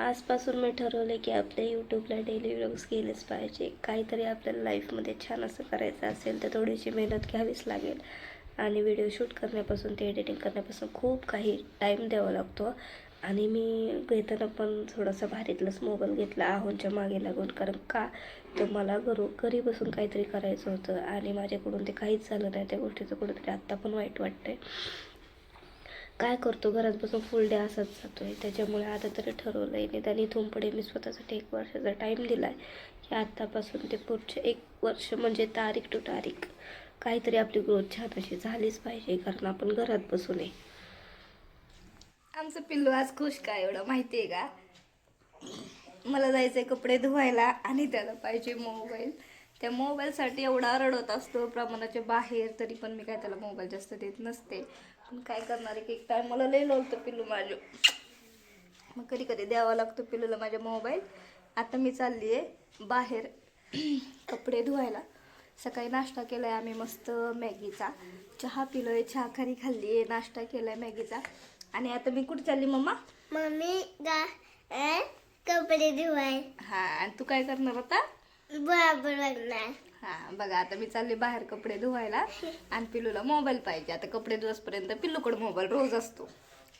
आजपासून मी ठरवले की आपल्या यूट्यूबला डेली व्लॉग्स गेलेच पाहिजे. काहीतरी आपल्याला लाईफमध्ये छान असं करायचं असेल तर थोडीशी मेहनत घ्यावीच लागेल. आणि व्हिडिओ शूट करण्यापासून ते एडिटिंग करण्यापासून खूप काही टाईम द्यावा लागतो. आणि मी घेताना पण थोडासा भारीतलाच मोबाईल घेतला आहोंच्या मागे लागून. कारण का? तर मला घरू घरी बसून काहीतरी करायचं होतं. आणि माझ्याकडून ते काहीच झालं नाही. त्या गोष्टीचं कुठंतरी आत्ता पण वाईट वाटतं आहे काय करतो? घरात बसून फुल डे असाच जातोय. त्याच्यामुळे आता तरी ठरवलं आहे निदान इथून पुढे मी स्वतःसाठी एक वर्षाचा टाईम दिला आहे की आत्तापासून ते पुढचे एक वर्ष म्हणजे तारीख टू तारीख काहीतरी आपली ग्रोथ छान अशी झालीच पाहिजे. कारण आपण घरात बसून आहे आमचं पिल्लू आज खुश काय एवढं माहिती आहे का? मला जायचं आहे कपडे धुवायला आणि त्याला पाहिजे मोबाईल त्या मोबाईलसाठी एवढा रडत असतो. प्रमाणाच्या बाहेर तरी पण मी काय त्याला मोबाईल जास्त देत नसते. काय करणार आहे? की एक टाइम मला लई लावतं पिल्लू माझं मग कधी कधी द्यावा लागतो पिल्लूला माझ्या मोबाईल आता मी चालली आहे बाहेर कपडे धुवायला. सकाळी नाश्ता केला आहे आम्ही मस्त मॅगीचा. चहा पिलो आहे चहा खारी खाल्ली आहे नाश्ता केला आहे मॅगीचा. आणि आता मी कुठे चालली मम्मा? मम्मी गा कपडे धुवाय. हां आणि तू काय करणार आता? बरोबर बघणार. हां बघा आता मी चालले बाहेर कपडे धुवायला आणि पिल्लूला मोबाईल पाहिजे. आता कपडे धुवसपर्यंत पिल्लूकडे मोबाईल रोज असतो.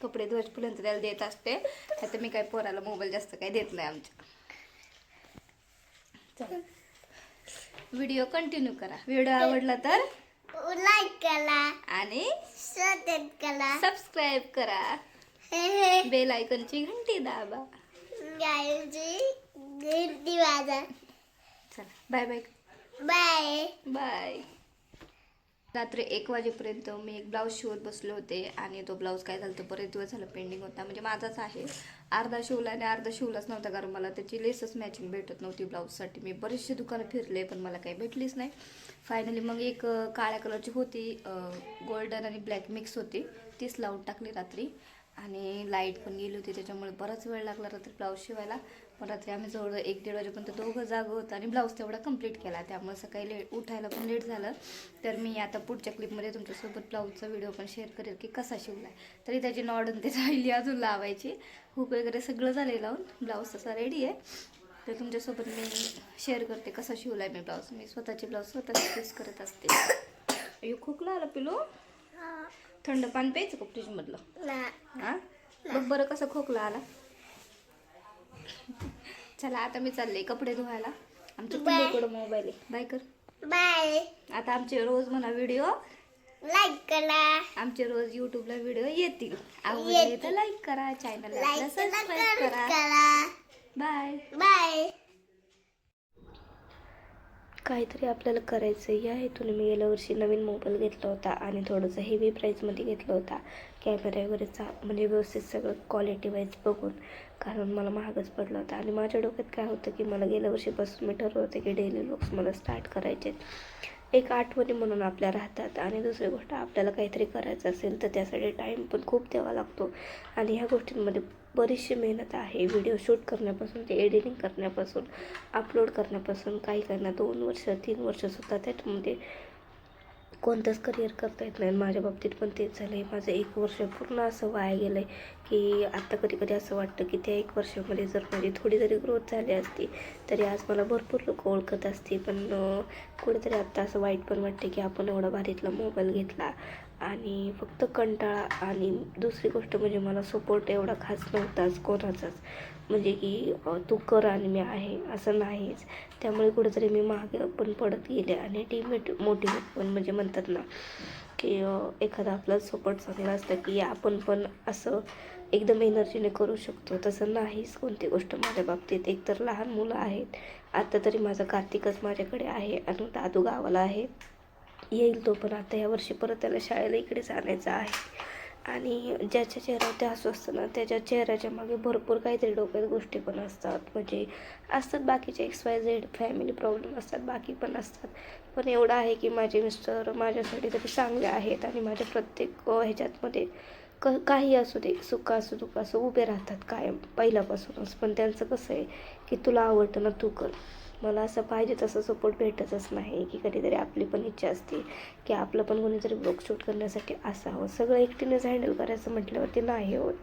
कपडे धुवसपर्यंत त्याला देत असते. आता मी काय पोराला मोबाईल जास्त काही देत नाही आमच्या. चला. व्हिडिओ कंटिन्यू करा. व्हिडिओ आवडला तर? लाईक करा. आणि करा. सबस्क्राईब करा. बेल आयकॉनची घंटी दाबा. गिरती वाजा चला. Bye bye bye. बाय. रात्री एक वाजेपर्यंत मी एक ब्लाऊज शिवत बसले होते आणि तो ब्लाऊज काय झालं तर बरेच दिवस झालं पेंडिंग होता. म्हणजे माझाच आहे. अर्धा शिवला आणि अर्धा शिवलाच नव्हता कारण मला त्याची लेसच मॅचिंग भेटत नव्हती ब्लाऊजसाठी. मी बरेचसे दुकानं फिरले पण मला काही भेटलीच नाही. फायनली मग एक काळ्या कलरची होती गोल्डन आणि ब्लॅक मिक्स होती. तीच लावून टाकली रात्री. आणि लाइट पण गेली होती त्याच्यामुळे बराच वेळ लागला रात्री ब्लाऊज शिवायला. रात्री आम्ही जवळ एक दीड वाजेपर्यंत दोघं जागं होतं आणि ब्लाऊज तेवढा कंप्लीट केला. त्यामुळे सकाळी लेट उठायला पण लेट झालं. तर मी आता पुढच्या क्लिपमध्ये तुमच्यासोबत ब्लाऊजचा व्हिडिओ पण शेअर करेल की कसा शिवला आहे तरी त्याची नॉडन ते राहिली अजून लावायची. हुक वगैरे सगळं झालं लावून ब्लाऊज तसा रेडी आहे. तर तुमच्यासोबत मी शेअर करते कसा शिवला आहे मी ब्लाऊज. मी स्वतःचे ब्लाऊज स्वतः स्टिच करत असते. अयो खोकला आला पिलो थंड पाणी प्यायचं का फ्रीजमधलं हा? बघ बरं कसं खोकला आला. चला आता मी चालले कपडे धुवायला. आमच्या मोबाईल आहे. बाय कर. बाय. आता आमचे रोज म्हणा व्हिडिओ लाईक करा. आमचे रोज युट्यूबला व्हिडिओ येतील. आवडले. तर लाईक करा चॅनलला सबस्क्राईब करा. बाय बाय काहीतरी आपल्याला करायचं या हेतून मी गेल्या वर्षी नवीन मोबाईल घेतला होता आणि थोडंसं हेवी प्राईजमध्ये घेतला होता. कॅमेरा वगैरेचा म्हणजे व्यवस्थित सगळं क्वालिटी वाईज बघून कारण मला महागच पडला होता. आणि माझ्या डोक्यात काय होतं की मला गेल्या वर्षीपासून मी ठरवलं होतं की डेली लुक्स मला स्टार्ट करायचे एक आठवणी म्हणून आपल्या राहतात आणि दुसरी गोष्ट आपल्याला काहीतरी करायचं असेल तर त्यासाठी टाईम पण खूप द्यावा लागतो. आणि ह्या गोष्टींमध्ये बरीचशी मेहनत आहे. व्हिडिओ शूट करण्यापासून ते एडिटिंग करण्यापासून अपलोड करण्यापासून काही काही दोन वर्ष तीन वर्षसुद्धा त्याच्यामध्ये कोणतंच करिअर करता येत नाही. माझ्या बाबतीत पण तेच झालं आहे माझं एक वर्ष पूर्ण असं वाया गेलं आहे की आत्ता कधी कधी असं वाटतं की त्या एक वर्षामध्ये जर माझी थोडी जरी ग्रोथ झाली असती तरी आज मला भरपूर लोक ओळखत असते पण कुठेतरी आत्ता असं वाईट पण वाटते की आपण एवढा भारीतला मोबाईल घेतला. आणि फक्त कंटाळा आणि दुसरी गोष्ट म्हणजे मला सपोर्ट एवढा खास नव्हताच कोणाचाच. म्हणजे की तू कर आणि मी आहे असं नाहीच. त्यामुळे कुठेतरी मी मागे पण पडत गेले आणि टीमेट मोटिवेट पण म्हणजे म्हणतात ना की एखादा आपला सपोर्ट चांगला असतं की आपण पण असं एकदम एनर्जीने करू शकतो. तसं नाहीच कोणती गोष्ट माझ्या बाबतीत. एकतर लहान मुलं आहेत. आता तरी माझा कार्तिकच माझ्याकडे आहे आणि दादू गावाला आहे. येईल तो पण आता यावर्षी परत त्याला शाळेला इकडेच जाण्याचा आहे. आणि ज्याच्या चेहऱ्यावर ते हसू असतं ना त्याच्या चेहऱ्याच्या मागे भरपूर काहीतरी डोक्यात गोष्टी पण असतात. म्हणजे असतात बाकीचे X Y Z family problem असतात बाकी पण असतात. पण एवढं आहे की माझे मिस्टर माझ्यासाठी तरी चांगले आहेत आणि माझ्या प्रत्येक ह्याच्यातमध्ये क काही असू दे सुख असू दुःख असो उभे राहतात कायम पहिल्यापासूनच. पण त्यांचं कसं आहे की तुला आवडतं ना तू कर. मला असं पाहिजे तसं सपोर्ट भेटतच नाही की कधीतरी आपली पण इच्छा असते की आपलं पण कोणीतरी ब्लॉग शूट करण्यासाठी असावं. सगळं एकटीनेच हँडल करायचं म्हटल्यावरती नाही होत.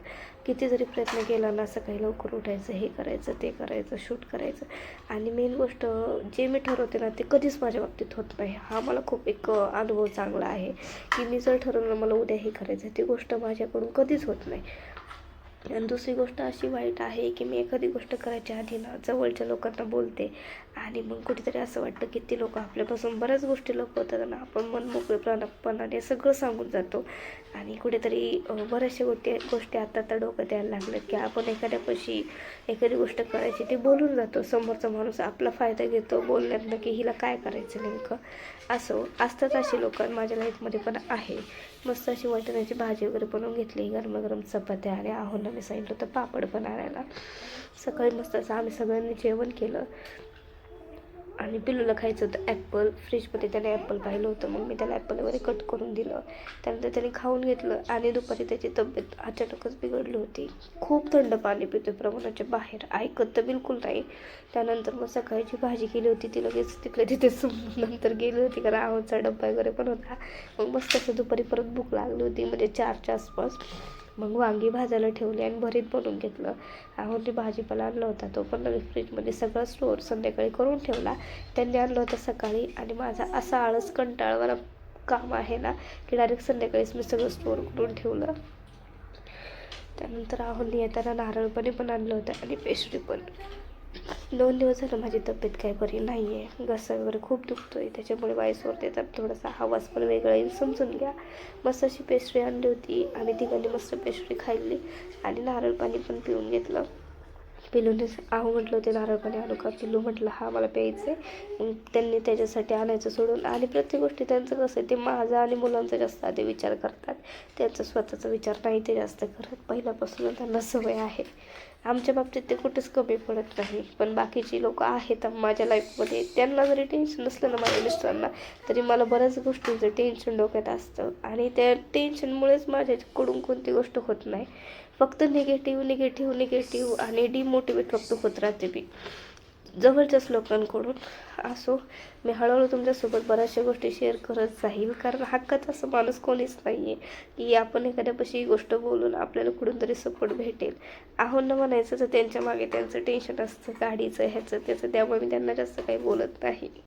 किती जरी प्रयत्न केला ना सकाळी लवकर उठायचं हे करायचं ते करायचं शूट करायचं. आणि मेन गोष्ट जे मी ठरवते ना ते कधीच माझ्या बाबतीत होत नाही. हा मला खूप एक अनुभव चांगला आहे की मी जर ठरवलं मला उद्या हे करायचं ती गोष्ट माझ्याकडून कधीच होत नाही. दुसरी गोष्ट अशी वाईट आहे की मी एखादी गोष्ट करायच्या आधी ना जवळच्या लोकांना बोलते आणि मग कुठेतरी असं वाटतं की ती लोक आपल्यापासून बऱ्याच गोष्टी लपवतात आणि आपण मन मोकळेपणापणाने सगळं सांगून जातो. आणि कुठेतरी बऱ्याचशा गोष्टी गोष्टी आता तर डोक्यात यायला लागल्यात की आपण एखाद्यापाशी एखादी गोष्ट करायची ती बोलून जातो. समोरचा माणूस आपला फायदा घेतो बोलण्यातनं की हिला काय करायचं नेमकं? असो असतात अशी लोक माझ्या लाईफमध्ये पण आहे. मस्त अशी वाटण्याची भाजी वगैरे बनवून घेतली गरमागरम चपात्या आणि आहोंना मी सांगितलं होतं पापड पण आणायला सकाळी मस्त असं आम्ही सगळ्यांनी जेवण केलं. आणि पिलूला खायचं होतं ॲपल फ्रीजमध्ये त्याने ॲपल पाहिलं होतं. मग मी त्याला ॲपल वगैरे कट करून दिलं. त्यानंतर त्याने खाऊन घेतलं आणि दुपारी त्याची तब्येत अचानकच बिघडली होती. खूप थंड पाणी पितो प्रमाणाच्या बाहेर. ऐकत तर बिलकुल नाही. त्यानंतर मग सकाळची भाजी केली होती ती लगेच तिकडे तिथे नंतर गेली होती. कारण आवडचा डब्बा वगैरे पण होता. मग मस्त असं दुपारी परत भूक लागली होती. म्हणजे चारच्या आसपास. मग वांगी भाजायला ठेवली आणि भरीत बनवून घेतलं. आवडली भाजीपाला आणला होता. तो पण नवीन फ्रीजमध्ये सगळं स्टोअर संध्याकाळी करून ठेवला. त्यांनी आणलं होतं सकाळी आणि माझा असा आळस कंटाळवाला काम आहे ना की डायरेक्ट संध्याकाळीच मी सगळं स्टोअर करून ठेवलं. त्यानंतर आहोंनी येताना नारळपणी पण आणलं होतं आणि पेस्ट्री पण. दोन दिवस झालं माझी तब्येत काही बरी नाही आहे घसा वगैरे खूप दुखतो आहे त्याच्यामुळे वायसवर देतात थोडासा आवाज पण वेगळा येईल. समजून घ्या. मस्त अशी पेस्ट्री आणली होती. आणि तिघांनी मस्त पेस्ट्री खाल्ली आणि नारळ पाणी पण पिऊन घेतलं. पिलूने आहो म्हटलं होते नारळ पाणी आणू का? पिलू म्हटलं हा मला प्यायचं आहे त्यांनी त्याच्यासाठी आणायचं सोडून आणि प्रत्येक गोष्टी त्यांचं कसं आहे ते माझा आणि मुलांचा जास्त आधी विचार करतात. त्यांचा स्वतःचा विचार नाही ते जास्त करत. पहिल्यापासून त्यांना सवय आहे. आमच्या बाबतीत ते कुठेच कमी पडत नाही. पण बाकीची लोक आहेत माझ्या लाईफमध्ये त्यांना जरी टेन्शन नसलं ना माझ्या मिस्टरांना तरी मला बऱ्याच गोष्टींचं टेन्शन डोक्यात असतं. आणि त्या टेन्शनमुळेच माझ्याकडून कोणती गोष्ट होत नाही. फक्त निगेटिव्ह निगेटिव्ह निगेटिव्ह आणि डिमोटिवेट फक्त होत राहते मी. जवळच्याच लोकांकडून असो मी हळूहळू तुमच्यासोबत बऱ्याचशा गोष्टी शेअर करत जाईल. कारण हक्कात असं माणूस कोणीच नाही आहे की आपण एखाद्यापाशी ही गोष्ट बोलून आपल्याला कुठून तरी सपोर्ट भेटेल आहोंना म्हणायचं तर त्यांच्या मागे त्यांचं टेन्शन असतं गाडीचं ह्याचं त्याचं त्यामुळे मी त्यांना जास्त काही बोलत नाही.